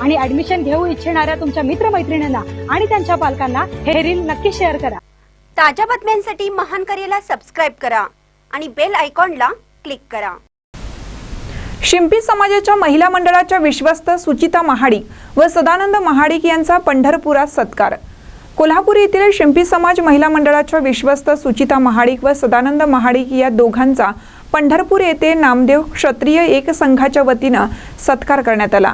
आणि ऍडमिशन घेऊ इच्छिणाऱ्या तुमच्या मित्रमैत्रिणींना आणि त्यांच्या पालकांना हे रील नक्की शेअर करा. ताज्या बातम्यांसाठी महान करेला सबस्क्राईब करा आणि बेल आयकॉनला क्लिक करा. शिंपी समाजाच्या महिला मंडळाच्या विश्वस्त सुचिता महाडिक व सदानंद महाडिक यांचा पंढरपुरात सत्कार. कोल्हापूर येथील शिंपी समाज महिला मंडळाच्या विश्वस्त सुचिता महाडिक व सदानंद महाडिक या दोघांचा पंढरपूर येथे नामदेव क्षत्रिय एक संघाच्या वतीनं सत्कार करण्यात आला.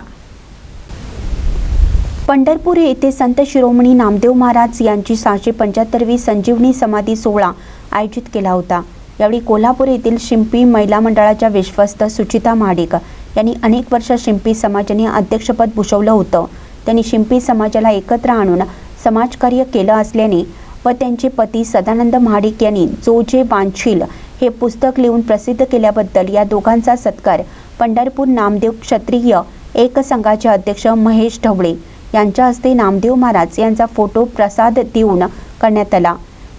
पंढरपूर येथे संत शिरोमणी नामदेव महाराज यांची सहाशे पंच्याहत्तरवी संजीवनी समाधी सोहळा आयोजित केला होता. यावेळी कोल्हापूर येथील शिंपी महिला मंडळाच्या विश्वस्त सुचिता महाडिक यांनी अनेक वर्ष शिंपी समाजाने अध्यक्षपद भूषवलं होतं. त्यांनी शिंपी समाजाला एकत्र आणून समाजकार्य केलं असल्याने व त्यांचे पती सदानंद महाडिक यांनी जो जे बांधशील हे पुस्तक लिहून प्रसिद्ध केल्याबद्दल या दोघांचा सत्कार पंढरपूर नामदेव क्षत्रिय एक संघाचे अध्यक्ष महेश ढवळे यांच्या हस्ते नामदेव महाराज यांचा फोटो प्रसाद देऊन करण्यात आला.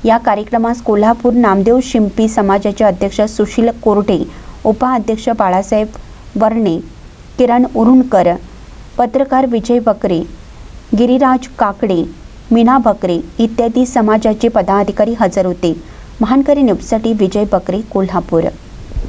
या कार्यक्रमास कोल्हापूर नामदेव शिंपी समाजाचे अध्यक्ष सुशील कोरटे उपाध्यक्ष बाळासाहेब वर्णे किरण उरुणकर पत्रकार विजय बकरे गिरिराज काकडे मीना बकरे इत्यादी समाजाचे पदाधिकारी हजर होते. महानकरी न्यूजसाठी विजय बकरे कोल्हापूर.